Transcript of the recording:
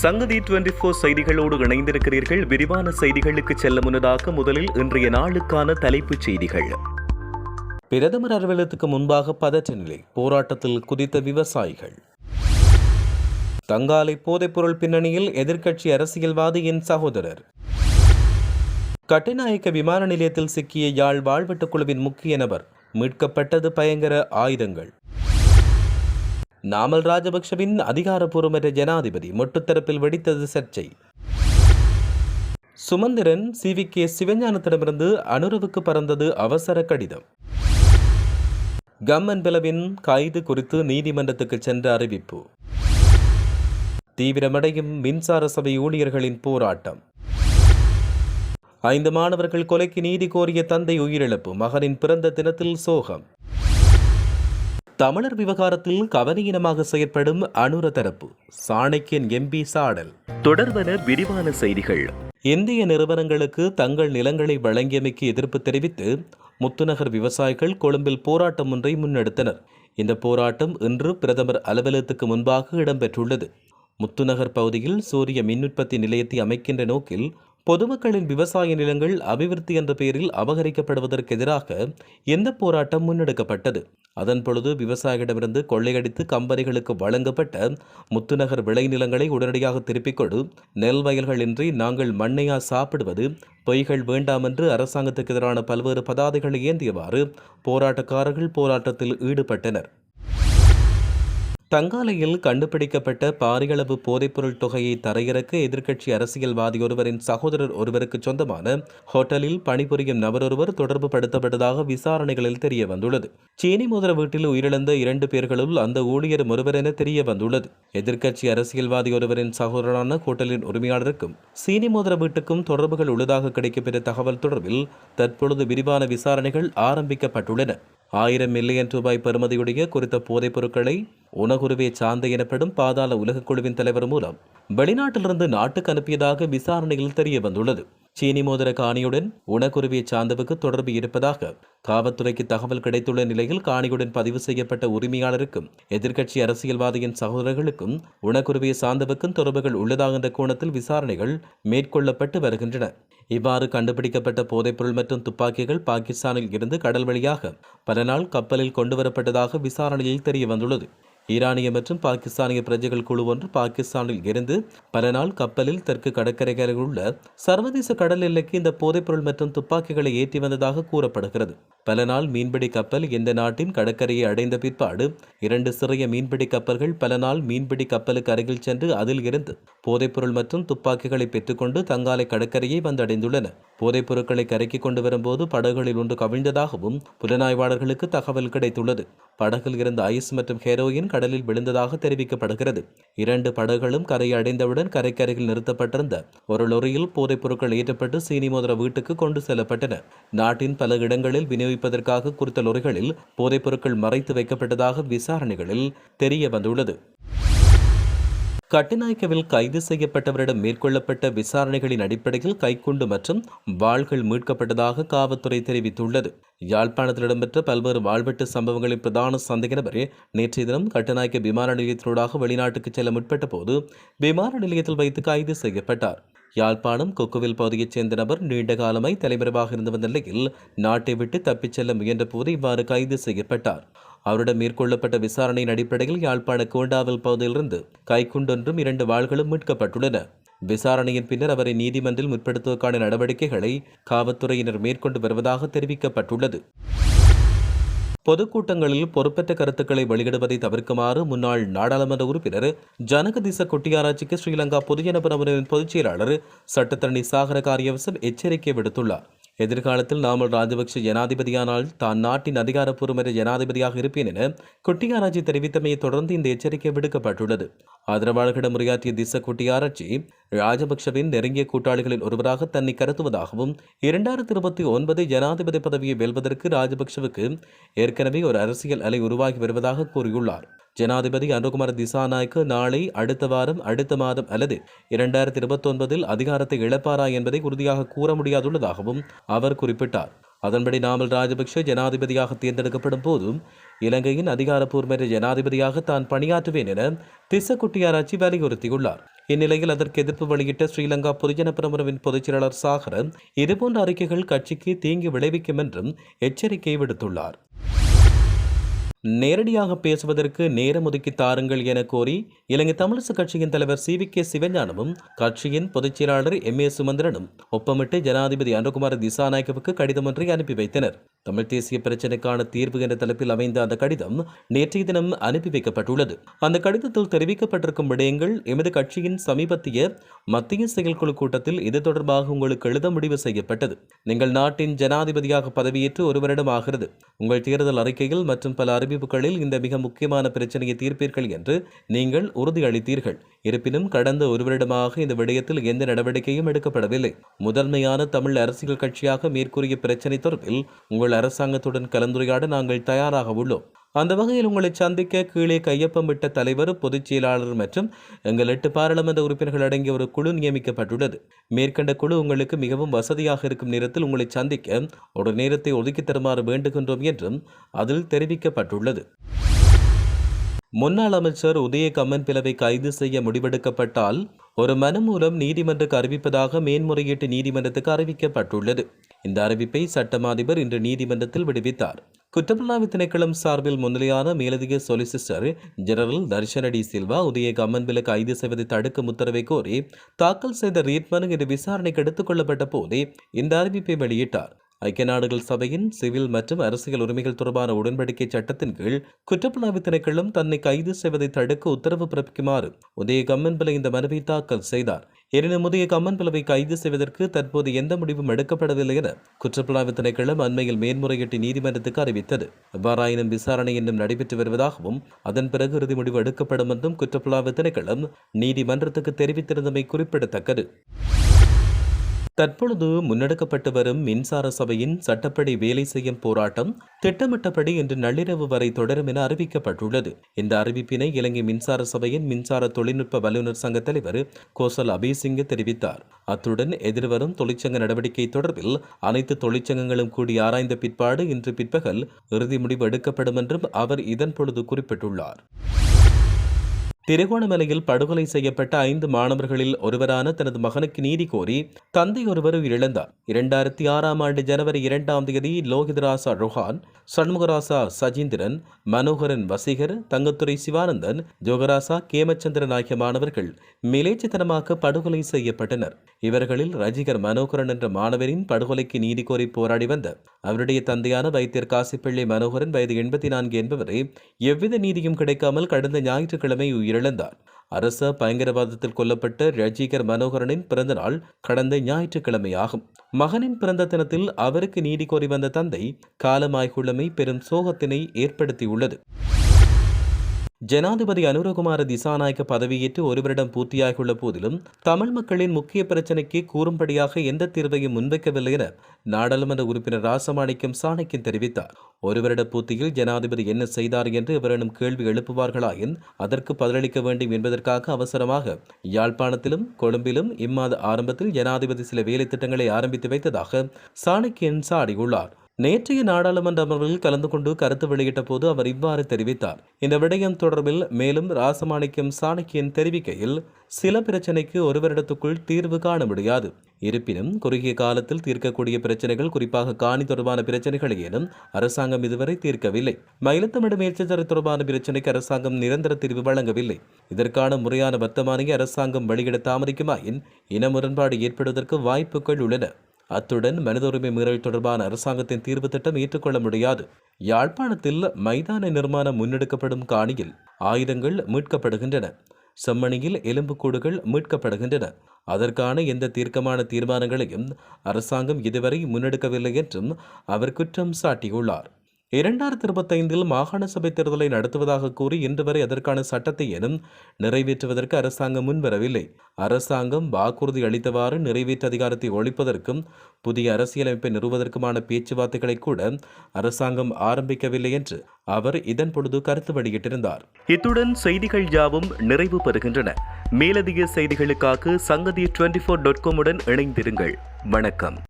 சங்கதி twenty four செய்திகளோடு இணைந்திருக்கிறீர்கள். விரிவான செய்திகளுக்கு செல்ல முன்னதாக முதலில் இன்றைய நாளுக்கான தலைப்புச் செய்திகள். பிரதமர் அலுவலகத்துக்கு முன்பாக பதற்ற நிலை போராட்டத்தில் குதித்த விவசாயிகள். தங்காலை போதைப்பொருள் பின்னணியில் எதிர்க்கட்சி அரசியல்வாதியின் சகோதரர். கட்டுநாயக்க விமான நிலையத்தில் சிக்கிய யாழ் வாழ்வெட்டுக் குழுவின் முக்கிய நபர் மீட்கப்பட்டது பயங்கர ஆயுதங்கள். நாமல் ராஜபக்ஷவின் அதிகாரப்பூர்வமற்ற ஜனாதிபதி மொட்டுத்தரப்பில் வெடித்தது சர்ச்சை. சுமந்திரன் சி வி கே சிவஞானத்திடமிருந்து அனுரவுக்கு பறந்தது அவசர கடிதம். கம்மன் பிளவின் கைது குறித்து நீதிமன்றத்துக்கு சென்ற அறிவிப்பு. தீவிரமடையும் மின்சார சபை ஊழியர்களின் போராட்டம். ஐந்து மாணவர்கள் கொலைக்கு நீதி கோரிய தந்தை உயிரிழப்பு மகனின் பிறந்த தினத்தில் சோகம். தமிழர் விவகாரத்தில் கவனீனமாக செயற்படும் அனுர தரப்பு சாணக்கியன் எம்பி சாடல். தொடர்பன விரிவான செய்திகள். இந்திய நிறுவனங்களுக்கு தங்கள் நிலங்களை வழங்கியமைக்கு எதிர்ப்பு தெரிவித்து முத்துநகர் விவசாயிகள் கொழும்பில் போராட்டம் ஒன்றை முன்னெடுத்தனர். இந்த போராட்டம் இன்று பிரதமர் அலுவலகத்துக்கு முன்பாக இடம்பெற்றுள்ளது. முத்துநகர் பகுதியில் சூரிய மின் உற்பத்தி நிலையத்தை அமைக்கின்ற நோக்கில் பொதுமக்களின் விவசாய நிலங்கள் அபிவிருத்தி என்ற பெயரில் அபகரிக்கப்படுவதற்கு எதிராக இந்த போராட்டம் முன்னெடுக்கப்பட்டது? அதன் பொழுது விவசாயிகளிடமிருந்து கொள்ளையடித்து கம்பெனிகளுக்கு வழங்கப்பட்ட முத்துநகர் விளைநிலங்களை உடனடியாக திருப்பிக் கொடு. நெல் வயல்களின்றி நாங்கள் மண்ணையா சாப்பிடுவது பொய்கள் வேண்டாம் என்று அரசாங்கத்துக்கு எதிரான பல்வேறு பதாதைகளை ஏந்தியவாறு போராட்டக்காரர்கள் போராட்டத்தில் ஈடுபட்டனர். தங்காலையில் கண்டுபிடிக்கப்பட்ட பாரியளவு போதைப்பொருள் தொகையை தரையிறக்க எதிர்க்கட்சி அரசியல்வாதி ஒருவரின் சகோதரர் ஒருவருக்கு சொந்தமான ஹோட்டலில் பணிபுரியும் நபரொருவர் தொடர்பு படுத்தப்பட்டதாக விசாரணைகளில் தெரிய வந்துள்ளது சீனி முதல வீட்டில் உயிரிழந்த இரண்டு பேர்களுள் அந்த ஊழியர் ஒருவர் என தெரிய வந்துள்ளது எதிர்க்கட்சி அரசியல்வாதி ஒருவரின் சகோதரரான ஹோட்டலின் உரிமையாளருக்கும் சீனி முதல வீட்டுக்கும் தொடர்புகள் உள்ளதாக கிடைக்கப்பெற்ற தகவல் தொடர்பில் தற்பொழுது விரிவான விசாரணைகள் ஆரம்பிக்கப்பட்டுள்ளன. ஆயிரம் மில்லியன் ரூபாய் பெறுமதியுடைய குறித்த போதைப் பொருட்களை உணகுருவே சாந்த எனப்படும் பாதாள உலகக் குழுவின் தலைவர் மூலம் வெளிநாட்டிலிருந்து நாட்டுக்கு அனுப்பியதாக விசாரணையில் தெரிய வந்துள்ளது. சீனி மோதிர காணியுடன் உணக்குருவிய சாந்தவுக்கு தொடர்பு இருப்பதாக காவல்துறைக்கு தகவல் கிடைத்துள்ள நிலையில் காணியுடன் பதிவு செய்யப்பட்ட உரிமையாளருக்கும் எதிர்க்கட்சி அரசியல்வாதியின் சகோதரர்களுக்கும் உணக்குருவிய சாந்தவுக்கும் தொடர்புகள் உள்ளதாக என்ற கோணத்தில் விசாரணைகள் மேற்கொள்ளப்பட்டு வருகின்றன. இவ்வாறு கண்டுபிடிக்கப்பட்ட போதைப்பொருள் மற்றும் துப்பாக்கிகள் பாகிஸ்தானில் இருந்து கடல் வழியாக பல நாள் கப்பலில் கொண்டுவரப்பட்டதாக விசாரணையில் தெரிய வந்துள்ளது. ஈரானிய மற்றும் பாகிஸ்தானிய பிரஜைகள் குழு ஒன்று பாகிஸ்தானில் இருந்து பல நாள் கப்பலில் தெற்கு கடற்கரைகளில் உள்ள சர்வதேச கடல் எல்லைக்கு இந்த போதைப்பொருள் மற்றும் துப்பாக்கிகளை ஏற்றி வந்ததாக கூறப்படுகிறது. பல நாள் மீன்பிடி கப்பல் இந்த நாட்டின் கடற்கரையை அடைந்த பிற்பாடு இரண்டு சிறிய மீன்பிடி கப்பல்கள் பல நாள் மீன்பிடி கப்பலுக்கு அருகில் சென்று அதில் இருந்து போதைப்பொருள் மற்றும் துப்பாக்கிகளை பெற்றுக்கொண்டு தங்காலை கடற்கரையை வந்தடைந்துள்ளன. போதைப் பொருட்களை கரைக்கு கொண்டு வரும்போது படகுகளில் ஒன்று கவிழ்ந்ததாகவும் புலனாய்வாளர்களுக்கு தகவல் கிடைத்துள்ளது. படகில் இருந்த ஐஸ் மற்றும் ஹெரோயின் கடலில் விழுந்ததாக தெரிவிக்கப்படுகிறது. இரண்டு படகுகளும் கரையை அடைந்தவுடன் கரைக்கரையில் நிறுத்தப்பட்டிருந்த ஒரு லொரியில் போதைப் பொருட்கள் ஏற்றப்பட்டு சீனி மோதிர வீட்டுக்கு கொண்டு செல்லப்பட்டன. நாட்டின் பல இடங்களில் விநியோகிப்பதற்காக குறித்த லொரிகளில் போதைப் பொருட்கள் மறைத்து வைக்கப்பட்டதாக விசாரணைகளில் தெரிய வந்துள்ளது கட்டுநாயக்கவில் கைது செய்யப்பட்டவரிடம் மேற்கொள்ளப்பட்ட விசாரணைகளின் அடிப்படையில் கைக்குண்டு மற்றும் வாள்கள் மீட்கப்பட்டதாக காவல்துறை தெரிவித்துள்ளது. யாழ்ப்பாணத்தில் இடம்பெற்ற பல்வேறு வாழ்வெட்டு சம்பவங்களின் பிரதான சந்தேக நபர் நேற்றைய தினம் கட்டுநாயக்க விமான நிலையத்தினூடாக வெளிநாட்டுக்கு செல்ல முற்பட்ட போது விமான நிலையத்தில் வைத்து கைது செய்யப்பட்டார். யாழ்ப்பாணம் கொக்குவில் பகுதியைச் சேர்ந்த நபர் நீண்ட காலமாய் தலைமறைவாக இருந்து வந்த நிலையில் நாட்டை விட்டு தப்பிச் செல்ல முயன்ற போது இவ்வாறு கைது செய்யப்பட்டார். அவரிடம் மேற்கொள்ளப்பட்ட விசாரணையின் அடிப்படையில் யாழ்ப்பாண கோண்டாவில் பகுதியிலிருந்து கைக்குண்டொன்றும் இரண்டு வாள்களும் மீட்கப்பட்டுள்ளன. விசாரணையின் பின்னர் அவரை நீதிமன்றில் முற்படுத்துவதற்கான நடவடிக்கைகளை காவல்துறையினர் மேற்கொண்டு வருவதாக தெரிவிக்கப்பட்டுள்ளது. பொதுக்கூட்டங்களில் பொறுப்பற்ற கருத்துக்களை வெளியிடுவதை தவிர்க்குமாறு முன்னாள் நாடாளுமன்ற உறுப்பினர் ஜனகதிச கொட்டியாராய்ச்சிக்கு ஸ்ரீலங்கா பொதுஜன பிரமுகரின் பொதுச் செயலாளர் சட்டத்தரணி சாகர காரியவசம் எச்சரிக்கை விடுத்துள்ளார். எதிர்காலத்தில் நாமல் ராஜபக்ஷ ஜனாதிபதியானால் தான் நாட்டின் அதிகாரப்பூர்வமற்ற ஜனாதிபதியாக இருப்பேன் என குட்டியாராஜி தெரிவித்தமையை தொடர்ந்து இந்த எச்சரிக்கை விடுக்கப்பட்டுள்ளது. ஆதரவாளர்களிடம் உரையாற்றிய திச குட்டியாராச்சி ராஜபக்ஷவின் நெருங்கிய கூட்டாளிகளில் ஒருவராக தன்னை கருத்துவதாகவும் இரண்டாயிரத்தி இருபத்தி ஒன்பது ஜனாதிபதி பதவியை வெல்வதற்கு ராஜபக்ஷவுக்கு ஏற்கனவே ஒரு அரசியல் அலை உருவாகி வருவதாக கூறியுள்ளார். ஜனாதிபதி அனுகுமார் திசாநாயக்கு நாளை அடுத்த வாரம் அடுத்த மாதம் அல்லது இரண்டாயிரத்தி இருபத்தொன்பதில் அதிகாரத்தை இழப்பாரா என்பதை உறுதியாக கூற முடியாதுள்ளதாகவும் அவர் குறிப்பிட்டார். அதன்படி நாமல் ராஜபக்ஷ ஜனாதிபதியாக தேர்ந்தெடுக்கப்படும் போதும் இலங்கையின் அதிகாரப்பூர்வ ஜனாதிபதியாக தான் பணியாற்றுவேன் என திசக்குட்டியாராச்சி வலியுறுத்தியுள்ளார். இந்நிலையில் அதற்கு எதிர்ப்பு வெளியிட்ட ஸ்ரீலங்கா பொதுஜன பிரமுறவின் பொதுச் செயலாளர் இதுபோன்ற அறிக்கைகள் கட்சிக்கு தீங்கு விளைவிக்கும் என்றும் எச்சரிக்கை விடுத்துள்ளார். நேரடியாக பேசுவதற்கு நேரம் ஒதுக்கி தாருங்கள் என கோரி இலங்கை தமிழரசு கட்சியின் தலைவர் சி வி கே சிவஞானமும் கட்சியின் பொதுச் செயலாளர் எம் ஏ சுமந்திரனும் ஒப்பமிட்டு ஜனாதிபதி அனுகுமார திசாநாயக்கவுக்கு கடிதம் ஒன்றை அனுப்பி வைத்தனர். தமிழ் தேசிய பிரச்சினைக்கான தீர்வு என்ற தலைப்பில் அமைந்த அந்த கடிதம் நேற்றைய தினம் அனுப்பி வைக்கப்பட்டுள்ளது. அந்த கடிதத்தில் தெரிவிக்கப்பட்டிருக்கும் விடயங்கள் எமது கட்சியின் சமீபத்திய மத்திய செயற்குழு கூட்டத்தில் இது தொடர்பாக உங்களுக்கு எழுத முடிவு செய்யப்பட்டது. நீங்கள் நாட்டின் ஜனாதிபதியாக பதவியேற்று ஒரு வருடம் ஆகிறது. உங்கள் தேர்தல் அறிக்கையில் மற்றும் பல அறிவிப்புகளில் இந்த மிக முக்கியமான பிரச்சனையை தீர்ப்பீர்கள் என்று நீங்கள் உறுதியளித்தீர்கள். இருப்பினும் கடந்த ஒரு வருடமாக இந்த விடயத்தில் எந்த நடவடிக்கையும் எடுக்கப்படவில்லை. முதன்மையான தமிழ் அரசியல் கட்சியாக மேற்கூறிய பிரச்சினை தொடர்பில் உங்கள் அரசாங்கத்துடன் கலந்துரையாட நாங்கள் தயாராக உள்ளோம். அந்த வகையில் உங்களை சந்திக்க கீழே கையொப்பமிட்ட தலைவர் பொதுச் செயலாளர் மற்றும் எங்கள் எட்டு பாராளுமன்ற உறுப்பினர்கள் அடங்கிய ஒரு குழு நியமிக்கப்பட்டுள்ளது. மேற்கண்ட குழு உங்களுக்கு மிகவும் வசதியாக இருக்கும் நேரத்தில் உங்களை சந்திக்க ஒரு நேரத்தை ஒதுக்கி தருமாறு வேண்டுகின்றோம் என்றும் அதில் தெரிவிக்கப்பட்டுள்ளது. முன்னாள் அமைச்சர் உதய கம்மன் பிளவை கைது செய்ய முடிவெடுக்கப்பட்டால் ஒரு மனு மூலம் நீதிமன்றக்கு அறிவிப்பதாக மேன்முறையீட்டு நீதிமன்றத்துக்கு அறிவிக்கப்பட்டுள்ளது. இந்த அறிவிப்பை சட்டம் அதிபர் இன்று நீதிமன்றத்தில் விடுவித்தார். குற்றப்புலனாய்வு திணைக்களம் சார்பில் முன்னிலையான மேலதிக சொலிசிஸ்டர் ஜெனரல் தர்ஷனடி சில்வா உதய கம்மன்பில கைது செய்வதை தடுக்கும் உத்தரவை கோரி தாக்கல் செய்த ரீட் மனு இன்று விசாரணைக்கு எடுத்துக் கொள்ளப்பட்ட போதே இந்த அறிவிப்பை வெளியிட்டார். ஐக்கிய நாடுகள் சபையின் சிவில் மற்றும் அரசியல் உரிமைகள் தொடர்பான உடன்படிக்கை சட்டத்தின் கீழ் குற்றப்புலனாய்வு திணைக்களம் தன்னை கைது செய்வதை தடுக்க உத்தரவு பிறப்பிக்குமாறு உதய கம்மன்பில இந்த மனுவை தாக்கல் செய்தார். எனினும் கம்மன் கம்மன்பிலவை கைது செய்வதற்கு தற்போது எந்த முடிவும் எடுக்கப்படவில்லை என குற்றப்புலனாய்வு திணைக்களம் அண்மையில் மேன்முறையீட்டு நீதிமன்றத்துக்கு அறிவித்தது. எவ்வாறாயினும் விசாரணை இன்னும் நடைபெற்று வருவதாகவும் அதன் பிறகு இறுதி முடிவு எடுக்கப்படும் என்றும் குற்றப்புலனாய்வு திணைக்களம் நீதிமன்றத்துக்கு தெரிவித்திருந்தமை குறிப்பிடத்தக்கது. தற்பொழுது முன்னெடுக்கப்பட்டு வரும் மின்சார சபையின் சட்டப்படி வேலை செய்யும் போராட்டம் திட்டமிட்டபடி இன்று நள்ளிரவு வரை தொடரும் என அறிவிக்கப்பட்டுள்ளது. இந்த அறிவிப்பினை இலங்கை மின்சார சபையின் மின்சார தொழில்நுட்ப வல்லுநர் சங்க தலைவர் கோசல் அபிசிங்க தெரிவித்தார். அத்துடன் எதிர்வரும் தொழிற்சங்க நடவடிக்கை தொடர்பில் அனைத்து தொழிற்சங்கங்களும் கூடி ஆராய்ந்த பிற்பாடு இன்று பிற்பகல் இறுதி முடிவு எடுக்கப்படும் என்றும் அவர் இதன் பொழுது குறிப்பிட்டுள்ளார். திருகோணமலையில் படுகொலை செய்யப்பட்ட ஐந்து மாணவர்களில் ஒருவரான தனது மகனுக்கு நீதி கோரி தந்தை ஒருவர் உயிரிழந்தார் இரண்டாயிரத்தி ஆறாம் ஆண்டு ஜனவரி இரண்டாம் தேதி லோகிதராசா ரொஹான் சண்முகராசா சஜீந்திரன் மனோகரன் வசீகர் தங்கத்துறை சிவானந்தன் ஜோகராசா கேமச்சந்திரன் ஆகிய மாணவர்கள் மிலேச்சத்தனமாக படுகொலை செய்யப்பட்டனர். இவர்களில் ரஜிகர் மனோகரன் என்ற மாணவரின் படுகொலைக்கு நீதி கோரி போராடி வந்த அவருடைய தந்தையான வைத்தியர் காசிப்பிள்ளை மனோகரன் வயது எண்பத்தி நான்கு என்பவரை எவ்வித நீதியும் கிடைக்காமல் கடந்த ஞாயிற்றுக்கிழமை உயிர் உயிரிழந்தார் அரச பயங்கரவாதத்தில் கொல்லப்பட்ட ரஜிகர் மனோகரனின் பிறந்த நாள் கடந்த ஞாயிற்றுக்கிழமையாகும். மகனின் பிறந்த தினத்தில் அவருக்கு நீதி கோரி வந்த தந்தை காலமாய்குள்ளமை பெரும் சோகத்தினை ஏற்படுத்தியுள்ளது. ஜனாதிபதி அனுரகுமார திசாநாயக்க பதவியேற்று ஒரு வருடம் பூர்த்தியாகியுள்ள போதிலும் தமிழ் மக்களின் முக்கிய பிரச்சினைக்கு கூறும்படியாக எந்த தீர்வையும் முன்வைக்கவில்லை என நாடாளுமன்ற உறுப்பினர் ராசமாணிக்கம் சாணக்கியன் தெரிவித்தார். ஒரு வருட பூர்த்தியில் ஜனாதிபதி என்ன செய்தார் என்று இவரிடம் கேள்வி எழுப்புவார்களாயின் அதற்கு பதிலளிக்க வேண்டும் என்பதற்காக அவசரமாக யாழ்ப்பாணத்திலும் கொழும்பிலும் இம்மாத ஆரம்பத்தில் ஜனாதிபதி சில வேலை திட்டங்களை ஆரம்பித்து வைத்ததாக சாணக்கியன் சாடியுள்ளார். நேற்றைய நாடாளுமன்ற அமர்வில் கலந்து கொண்டு கருத்து வெளியிட்ட போது அவர் இவ்வாறு தெரிவித்தார். இந்த விடயம் தொடர்பில் மேலும் ராசமாணிக்கம் சாணக்கியன் தெரிவிக்கையில் சில பிரச்சனைக்கு ஒரு வருடத்துக்குள் தீர்வு காண முடியாது. இருப்பினும் குறுகிய காலத்தில் தீர்க்கக்கூடிய பிரச்சனைகள் குறிப்பாக காணி தொடர்பான பிரச்சனைகள் ஏனும் அரசாங்கம் இதுவரை தீர்க்கவில்லை. மயிலத்தமிடு மேற்சரி தொடர்பான பிரச்சனைக்கு அரசாங்கம் நிரந்தர தீர்வு வழங்கவில்லை. இதற்கான முறையான வர்த்தமானியை அரசாங்கம் வெளியிட தாமதிக்குமாயின் இன முரண்பாடு ஏற்படுவதற்கு வாய்ப்புகள் உள்ளன. அத்துடன் மனித உரிமை மீறல் தொடர்பான அரசாங்கத்தின் தீர்வு திட்டம் ஏற்றுக்கொள்ள முடியாது. யாழ்ப்பாணத்தில் மைதான நிர்மாணம் முன்னெடுக்கப்படும் காணியில் ஆயுதங்கள் மீட்கப்படுகின்றன. செம்மணியில் எலும்புக்கூடுகள் மீட்கப்படுகின்றன. அதற்கான எந்த தீர்க்கமான தீர்மானங்களையும் அரசாங்கம் இதுவரை முன்னெடுக்கவில்லை என்றும் அவர் குற்றம் சாட்டியுள்ளார். இரண்டாயிரத்தி இருபத்தைந்தில் மாகாண சபை தேர்தலை நடத்துவதாக கூறி இன்று வரை அதற்கான சட்டத்தை எனும் நிறைவேற்றுவதற்கு அரசாங்கம் முன்வரவில்லை. அரசாங்கம் வாக்குறுதி அளித்தவாறு நிறைவேற்று அதிகாரத்தை ஒழிப்பதற்கும் புதிய அரசியலமைப்பை நிறுவதற்குமான பேச்சுவார்த்தைகளை கூட அரசாங்கம் ஆரம்பிக்கவில்லை என்று அவர் இதன் பொழுது கருத்து வெளியிட்டிருந்தார். இத்துடன் செய்திகள் யாவும் நிறைவு பெறுகின்றன. மேலதிக செய்திகளுக்காக சங்கதி டுவெண்டி ஃபோர் டாட் காமுடன் இணைந்திருங்கள். வணக்கம்.